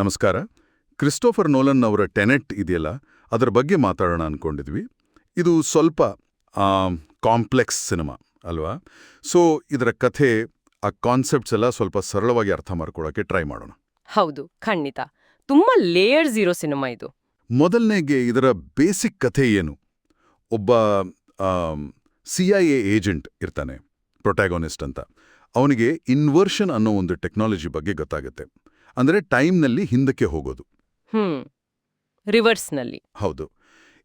ನಮಸ್ಕಾರ. Christopher Nolan ಅವರ ಟೆನೆಟ್ ಇದೆಯಲ್ಲ? ಅದರ ಬಗ್ಗೆ ಮಾತಾಡೋಣ ಅನ್ಕೊಂಡಿದ್ವಿ. ಇದು ಸ್ವಲ್ಪ ಕಾಂಪ್ಲೆಕ್ಸ್ ಸಿನಿಮಾ ಅಲ್ವಾ? ಸೊ ಇದರ ಕಥೆ ಆ ಕಾನ್ಸೆಪ್ಟ್ಸ್ ಎಲ್ಲ ಸ್ವಲ್ಪ ಸರಳವಾಗಿ ಅರ್ಥ ಮಾಡ್ಕೊಳ್ಳೋಕೆ ಟ್ರೈ ಮಾಡೋಣ. ಹೌದು ಖಂಡಿತ. ತುಂಬಾ ಲೇಯರ್ಸ್ ಇರೋ ಸಿನಿಮಾ ಇದು. ಮೊದಲನೇಗೆ ಇದರ ಬೇಸಿಕ್ ಕಥೆ ಏನು? ಒಬ್ಬ ಸಿ ಐ ಎ ಏಜೆಂಟ್ ಇರ್ತಾನೆ ಪ್ರೊಟ್ಯಾಗೋನಿಸ್ಟ್ ಅಂತ. ಅವನಿಗೆ ಇನ್ವರ್ಷನ್ ಅನ್ನೋ ಒಂದು ಟೆಕ್ನಾಲಜಿ ಬಗ್ಗೆ ಗೊತ್ತಾಗುತ್ತೆ. ಅಂದರೆ ಟೈಮ್ನಲ್ಲಿ ಹಿಂದಕ್ಕೆ ಹೋಗೋದು. ಹ್ಮ್. ರಿವರ್ಸ್ನಲ್ಲಿ. ಹೌದು.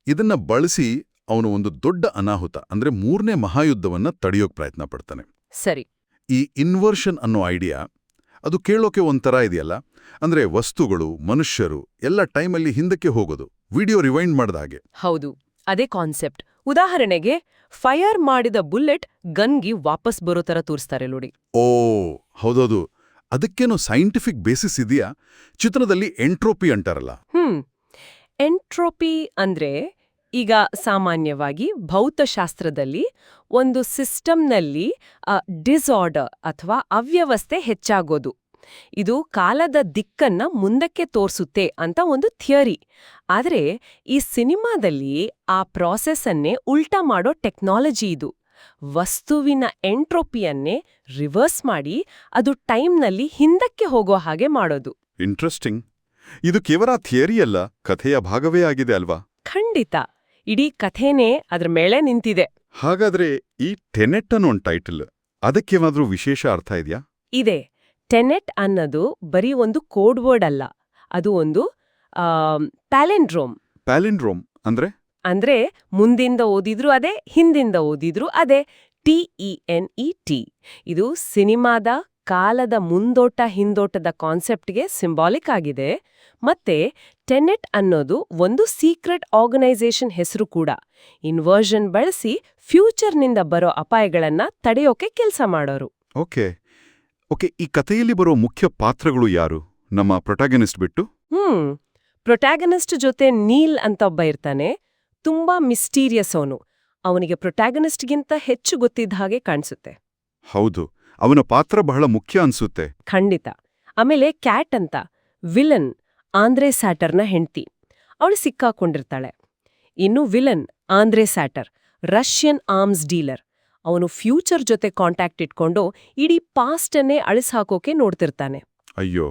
ಇದನ್ನ ಬಳಸಿ ಅವನು ಒಂದು ದೊಡ್ಡ ಅನಾಹುತ ಅಂದ್ರೆ ಮೂರನೇ ಮಹಾಯುದ್ಧವನ್ನ ತಡೆಯೋಕೆ ಪ್ರಯತ್ನ ಪಡ್ತಾನೆ. ಸರಿ. ಈ ಇನ್ವರ್ಷನ್ ಅನ್ನೋ ಐಡಿಯಾ ಅದು ಕೇಳೋಕೆ ಒಂಥರ ಇದೆಯಲ್ಲ? ಅಂದ್ರೆ ವಸ್ತುಗಳು ಮನುಷ್ಯರು ಎಲ್ಲ ಟೈಮಲ್ಲಿ ಹಿಂದಕ್ಕೆ ಹೋಗೋದು. ವಿಡಿಯೋ ರಿವೈಂಡ್ ಮಾಡಿದ ಹಾಗೆ. ಹೌದು. ಅದೇ ಕಾನ್ಸೆಪ್ಟ್. ಉದಾಹರಣೆಗೆ ಫೈರ್ ಮಾಡಿದ ಬುಲೆಟ್ ಗನ್ಗೆ ವಾಪಸ್ ಬರೋ ತರ ತೋರಿಸ್ತಾರೆ ನೋಡಿ. ಓ ಹೌದೌದು. ಅದಕ್ಕೇನೋ ಸೈಂಟಿಫಿಕ್ ಬೇಸಿಸ್ ಇದೆಯಾ? ಚಿತ್ರದಲ್ಲಿ ಎಂಟ್ರೋಪಿ ಅಂಟಾರಲ್ಲ ಹ್ಮ್. ಎಂಟ್ರೋಪಿ ಅಂದ್ರೆ ಈಗ ಸಾಮಾನ್ಯವಾಗಿ ಭೌತಶಾಸ್ತ್ರದಲ್ಲಿ ಒಂದು ಸಿಸ್ಟಮ್ನಲ್ಲಿ ಡಿಸಾರ್ಡರ್ ಅಥವಾ ಅವ್ಯವಸ್ಥೆ ಹೆಚ್ಚಾಗೋದು. ಇದು ಕಾಲದ ದಿಕ್ಕನ್ನ ಮುಂದಕ್ಕೆ ತೋರಿಸುತ್ತೆ ಅಂತ ಒಂದು ಥಿಯರಿ. ಆದರೆ ಈ ಸಿನಿಮಾದಲ್ಲಿ ಆ ಪ್ರಾಸೆಸ್ ಅನ್ನೇ ಉಲ್ಟಾ ಮಾಡೋ ಟೆಕ್ನಾಲಜಿ ಇದು. ವಸ್ತುವಿನ ಎಂಟ್ರೋಪಿಯನ್ನೇ ರಿವರ್ಸ್ ಮಾಡಿ ಅದು ಟೈಮ್ನಲ್ಲಿ ಹಿಂದಕ್ಕೆ ಹೋಗೋ ಹಾಗೆ ಮಾಡೋದು. ಇಂಟ್ರೆಸ್ಟಿಂಗ್. ಇದು ಕೇವಲ ಥಿಯರಿ ಅಲ್ಲ ಕಥೆಯ ಭಾಗವೇ ಆಗಿದೆ ಅಲ್ವಾ? ಖಂಡಿತ. ಇಡೀ ಕಥೆನೇ ಅದ್ರ ಮೇಲೆ ನಿಂತಿದೆ. ಹಾಗಾದ್ರೆ ಈ ಟೆನೆಟ್ ಅನ್ನೋ ಒಂದು ಟೈಟಲ್ ಅದಕ್ಕೇನಾದ್ರೂ ವಿಶೇಷ ಅರ್ಥ ಇದೆಯಾ? ಇದೆ. ಟೆನೆಟ್ ಅನ್ನೋದು ಬರೀ ಒಂದು ಕೋಡ್ ವರ್ಡ್ ಅಲ್ಲ. ಅದು ಒಂದು ಪ್ಯಾಲೆಂಡ್ರೋಮ್. ಪ್ಯಾಲೆಂಡ್ರೋಮ್ ಅಂದ್ರೆ? ಅಂದ್ರೆ ಮುಂದಿಂದ ಓದಿದ್ರು ಅದೇ ಹಿಂದಿಂದ ಓದಿದ್ರು ಅದೇ. T E N E T ಇದು ಸಿನಿಮಾದ ಕಾಲದ ಮುಂದೋಟ ಹಿಂದೋಟದ ಕಾನ್ಸೆಪ್ಟ್ಗೆ ಸಿಂಬಾಲಿಕ್ ಆಗಿದೆ. ಮತ್ತೆ ಟೆನೆಟ್ ಅನ್ನೋದು ಒಂದು ಸೀಕ್ರೆಟ್ ಆರ್ಗನೈಸೇಷನ್ ಹೆಸರು ಕೂಡ. ಇನ್ವರ್ಷನ್ ಬಳಸಿ ಫ್ಯೂಚರ್ನಿಂದ ಬರೋ ಅಪಾಯಗಳನ್ನ ತಡೆಯೋಕೆ ಕೆಲಸ ಮಾಡೋರು. ಓಕೆ. ಓಕೆ ಈ ಕಥೆಯಲ್ಲಿ ಬರೋ ಮುಖ್ಯ ಪಾತ್ರಗಳು ಯಾರು? ನಮ್ಮ ಪ್ರೊಟಾಗನಿಸ್ಟ್ ಬಿಟ್ಟು? ಹ್ಮ್. ಪ್ರೊಟ್ಯಾಗನಿಸ್ಟ್ ಜೊತೆ ನೀಲ್ ಅಂತ ಒಬ್ಬ ಇರ್ತಾನೆ. ತುಂಬಾ ಮಿಸ್ಟೀರಿಯಸ್ ಅವನು. ಅವನಿಗೆ ಪ್ರೊಟ್ಯಾಗನಿಸ್ಟ್ಗಿಂತ ಹೆಚ್ಚು ಗೊತ್ತಿದ್ದ ಹಾಗೆ ಕಾಣಿಸುತ್ತೆ. ಹೌದು ಅವನ ಪಾತ್ರ ಬಹಳ ಮುಖ್ಯ ಅನ್ಸುತ್ತೆ. ಖಂಡಿತ. ಆಮೇಲೆ ಕ್ಯಾಟ್ ಅಂತ ವಿಲನ್ ಆಂದ್ರೆ ಸ್ಯಾಟರ್ನ ಹೆಂಡ್ತಿ. ಅವಳು ಸಿಕ್ಕಾಕೊಂಡಿರ್ತಾಳೆ. ಇನ್ನು ವಿಲನ್ ಆಂದ್ರೆ ಸ್ಯಾಟರ್ ರಷ್ಯನ್ ಆರ್ಮ್ಸ್ ಡೀಲರ್. ಅವನು ಫ್ಯೂಚರ್ ಜೊತೆ ಕಾಂಟ್ಯಾಕ್ಟ್ ಇಟ್ಕೊಂಡು ಇಡೀ ಪಾಸ್ಟನ್ನೇ ಅಳಿಸಾಕೋಕೆ ನೋಡ್ತಿರ್ತಾನೆ. ಅಯ್ಯೋ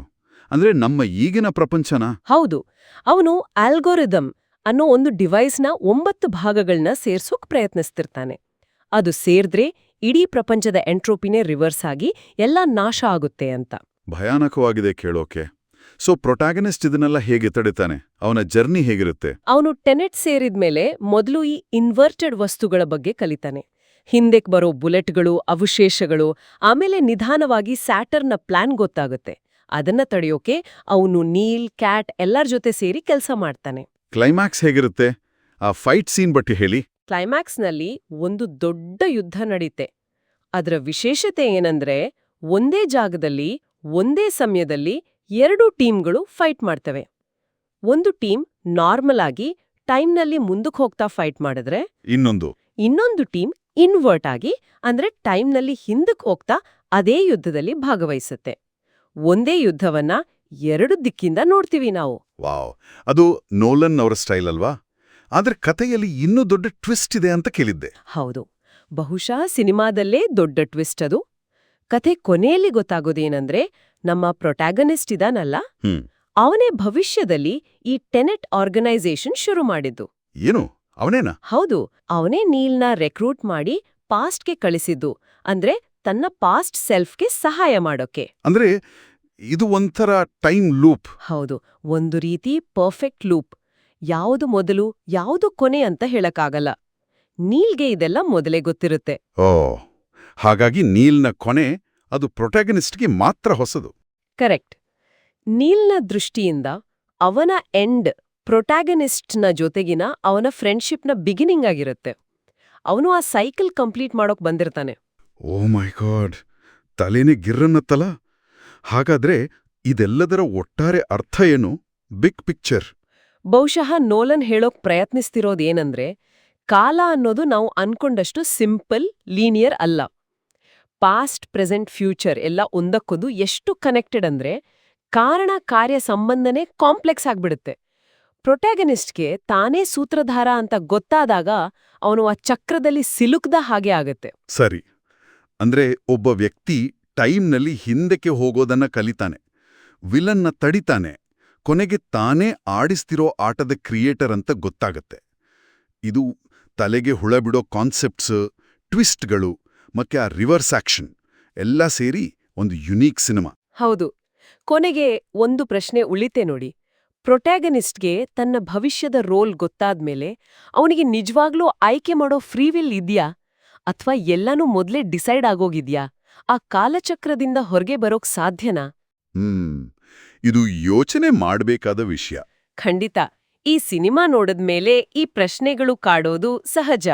ಅಂದ್ರೆ ನಮ್ಮ ಈಗಿನ ಪ್ರಪಂಚನ? ಹೌದು ಅವನು ಆಲ್ಗೋರಿದಮ್ ಅನ್ನೋ ಒಂದು ಡಿವೈಸ್ನ ಒಂಬತ್ತು ಭಾಗಗಳನ್ನ ಸೇರ್ಸೋಕ್ ಪ್ರಯತ್ನಿಸ್ತಿರ್ತಾನೆ. ಅದು ಸೇರ್ದ್ರೆ ಇಡೀ ಪ್ರಪಂಚದ ಎಂಟ್ರೋಪಿನೇ ರಿವರ್ಸ್ ಆಗಿ ಎಲ್ಲ ನಾಶ ಆಗುತ್ತೆ ಅಂತ. ಭಯಾನಕವಾಗಿದೆ ಕೇಳೋಕೆ. ಸೊ ಪ್ರೊಟಾಗನಿಸ್ಟ್ ಇದನ್ನೆಲ್ಲ ಹೇಗೆ ತಡಿತಾನೆ? ಅವನ ಜರ್ನಿ ಹೇಗಿರುತ್ತೆ? ಅವನು ಟೆನೆಟ್ ಸೇರಿದ್ಮೇಲೆ ಮೊದಲು ಈ ಇನ್ವರ್ಟೆಡ್ ವಸ್ತುಗಳ ಬಗ್ಗೆ ಕಲಿತಾನೆ. ಹಿಂದೆಕ್ ಬರೋ ಬುಲೆಟ್ಗಳು ಅವಶೇಷಗಳು ಆಮೇಲೆ ನಿಧಾನವಾಗಿ ಸ್ಯಾಟರ್ನ ಪ್ಲಾನ್ ಗೊತ್ತಾಗುತ್ತೆ. ಅದನ್ನ ತಡೆಯೋಕೆ ಅವನು ನೀಲ್ ಕ್ಯಾಟ್ ಎಲ್ಲರ ಜೊತೆ ಸೇರಿ ಕೆಲಸ ಮಾಡ್ತಾನೆ. ಕ್ಲೈಮ್ಯಾಕ್ಸ್ ಹೇಗಿರುತ್ತೆ? ಆ ಫೈಟ್ ಸೀನ್ ಬಗ್ಗೆ ಹೇಳಿ. ಕ್ಲೈಮ್ಯಾಕ್ಸ್ನಲ್ಲಿ ಒಂದು ದೊಡ್ಡ ಯುದ್ಧ ನಡೀತೆ. ಅದರ ವಿಶೇಷತೆ ಏನಂದ್ರೆ ಒಂದೇ ಜಾಗದಲ್ಲಿ ಒಂದೇ ಸಮಯದಲ್ಲಿ ಎರಡು ಟೀಮ್ಗಳು ಫೈಟ್ ಮಾಡ್ತವೆ. ಒಂದು ಟೀಮ್ ನಾರ್ಮಲ್ ಆಗಿ ಟೈಮ್ನಲ್ಲಿ ಮುಂದಕ್ಕೆ ಹೋಗ್ತಾ ಫೈಟ್ ಮಾಡಿದ್ರೆ ಇನ್ನೊಂದು. ಇನ್ನೊಂದು ಟೀಮ್ ಇನ್ವರ್ಟ್ ಆಗಿ ಅಂದ್ರೆ ಟೈಮ್ನಲ್ಲಿ ಹಿಂದಕ್ಕೆ ಹೋಗ್ತಾ ಅದೇ ಯುದ್ಧದಲ್ಲಿ ಭಾಗವಹಿಸುತ್ತೆ. ಒಂದೇ ಯುದ್ಧವನ್ನ ಎರಡು ದಿಕ್ಕಿಂದ ನೋಡ್ತೀವಿ ನಾವು. ವಾವ್. ಅದು ನೋಲನ್ ಅವರ ಸ್ಟೈಲ್ ಅಲ್ವಾ? ಆದ್ರೆ ಕಥೆಯಲ್ಲಿ ಇನ್ನೂ ದೊಡ್ಡ ಟ್ವಿಸ್ಟ್ ಇದೆ ಅಂತ ಕೇಳಿದ್ದೆ. ಹೌದು. ಬಹುಶಃ ಸಿನಿಮಾದಲ್ಲೇ ದೊಡ್ಡ ಟ್ವಿಸ್ಟ್ ಅದು. ಕಥೆ ಕೊನೆಯಲ್ಲಿ ಗೊತ್ತಾಗೋದೇನಂದ್ರೆ ನಮ್ಮ ಪ್ರೊಟ್ಯಾಗನಿಸ್ಟ್ ಇದಾನಲ್ಲ? ಅವನೇ ಭವಿಷ್ಯದಲ್ಲಿ ಈ ಟೆನೆಟ್ ಆರ್ಗನೈಸೇಷನ್ ಶುರು ಮಾಡಿದ್ದು. ಏನು? ಅವನೇನಾ? ಹೌದು. ಅವನೇ ನೀಲ್ನ ರೆಕ್ರೂಟ್ ಮಾಡಿ ಪಾಸ್ಟ್ಗೆ ಕಳಿಸಿದ್ದು. ಅಂದ್ರೆ ತನ್ನ ಪಾಸ್ಟ್ ಸೆಲ್ಫ್ಗೆ ಸಹಾಯ ಮಾಡೋಕೆ. ಅಂದ್ರೆ ಇದು ಒಂಥರ ಟೈಮ್ ಲೂಪ್. ಹೌದು ಒಂದು ರೀತಿ ಪರ್ಫೆಕ್ಟ್ ಲೂಪ್. ಯಾವುದು ಮೊದಲು ಯಾವುದು ಕೊನೆ ಅಂತ ಹೇಳಕ್ಕಾಗಲ್ಲ. ನೀಲ್ಗೆ ಇದೆಲ್ಲ ಮೊದಲೇ ಗೊತ್ತಿರುತ್ತೆ. ಓ ಹಾಗಾಗಿ ನೀಲ್ನ ಕೊನೆ ಅದು ಪ್ರೊಟ್ಯಾಗನಿಸ್ಟ್ಗೆ ಮಾತ್ರ ಹೊಸದು. ಕರೆಕ್ಟ್. ನೀಲ್ನ ದೃಷ್ಟಿಯಿಂದ ಅವನ ಎಂಡ್ ಪ್ರೊಟ್ಯಾಗನಿಸ್ಟ್ನ ಜೊತೆಗಿನ ಅವನ ಫ್ರೆಂಡ್ಶಿಪ್ನ ಬಿಗಿನಿಂಗ್ ಆಗಿರುತ್ತೆ. ಅವನು ಆ ಸೈಕಲ್ ಕಂಪ್ಲೀಟ್ ಮಾಡೋಕ್ ಬಂದಿರ್ತಾನೆ. ಓ ಮೈ ಗಾಡ್ ತಲೆನೇ ಗಿರ್ರನ್ನತ್ತಲ ಹಾಗಾದ್ರೆ ಇದೆಲ್ಲದರ ಒಟ್ಟಾರೆ ಅರ್ಥ ಏನು? Big picture. ಬಹುಶಃ ನೋಲನ್ ಹೇಳೋಕ್ ಪ್ರಯತ್ನಿಸ್ತಿರೋದೇನಂದ್ರೆ ಕಾಲ ಅನ್ನೋದು ನಾವು ಅನ್ಕೊಂಡಷ್ಟು ಸಿಂಪಲ್ ಲೀನಿಯರ್ ಅಲ್ಲ. ಪಾಸ್ಟ್ ಪ್ರೆಸೆಂಟ್ ಫ್ಯೂಚರ್ ಎಲ್ಲ ಒಂದಕ್ಕೊಂದು ಎಷ್ಟು ಕನೆಕ್ಟೆಡ್ ಅಂದ್ರೆ ಕಾರಣ ಕಾರ್ಯ ಸಂಬಂಧನೇ ಕಾಂಪ್ಲೆಕ್ಸ್ ಆಗ್ಬಿಡುತ್ತೆ. ಪ್ರೊಟ್ಯಾಗನಿಸ್ಟ್ಗೆ ತಾನೇ ಸೂತ್ರಧಾರ ಅಂತ ಗೊತ್ತಾದಾಗ ಅವನು ಆ ಚಕ್ರದಲ್ಲಿ ಸಿಲುಕ್ದ ಹಾಗೆ ಆಗತ್ತೆ. ಸರಿ. ಅಂದ್ರೆ ಒಬ್ಬ ವ್ಯಕ್ತಿ ಟೈಮ್ನಲ್ಲಿ ಹಿಂದಕ್ಕೆ ಹೋಗೋದನ್ನ ಕಲಿತಾನೆ. ವಿಲನ್ನ ತಡಿತಾನೆ. ಕೊನೆಗೆ ತಾನೇ ಆಡಿಸ್ತಿರೋ ಆಟದ ಕ್ರಿಯೇಟರ್ ಅಂತ ಗೊತ್ತಾಗತ್ತೆ. ಇದು ತಲೆಗೆ ಹುಳ ಬಿಡೋ ಕಾನ್ಸೆಪ್ಟ್ಸ್, ಟ್ವಿಸ್ಟ್ಗಳು, ಮತ್ತೆ ಆ ರಿವರ್ಸ್ ಆಕ್ಷನ್ ಎಲ್ಲ ಸೇರಿ ಒಂದು ಯುನೀಕ್ ಸಿನಿಮಾ. ಹೌದು. ಕೊನೆಗೆ ಒಂದು ಪ್ರಶ್ನೆ ಉಳಿತೆ ನೋಡಿ. ಪ್ರೊಟ್ಯಾಗನಿಸ್ಟ್ಗೆ ತನ್ನ ಭವಿಷ್ಯದ ರೋಲ್ ಗೊತ್ತಾದ್ಮೇಲೆ ಅವನಿಗೆ ನಿಜವಾಗ್ಲೂ ಆಯ್ಕೆ ಮಾಡೋ ಫ್ರೀವಿಲ್ ಇದೆಯಾ? ಅಥವಾ ಎಲ್ಲನೂ ಮೊದಲೇ ಡಿಸೈಡ್ ಆಗೋಗಿದ್ಯಾ? ಆ ಕಾಲಚಕ್ರದಿಂದ ಹೊರಗೆ ಬರೋಕ್ ಸಾಧ್ಯನಾ? ಹ್ಮ್. ಇದು ಯೋಚನೆ ಮಾಡಬೇಕಾದ ವಿಷಯ. ಖಂಡಿತ. ಈ ಸಿನಿಮಾ ನೋಡದ್ಮೇಲೆ ಈ ಪ್ರಶ್ನೆಗಳು ಕಾಡೋದು ಸಹಜ.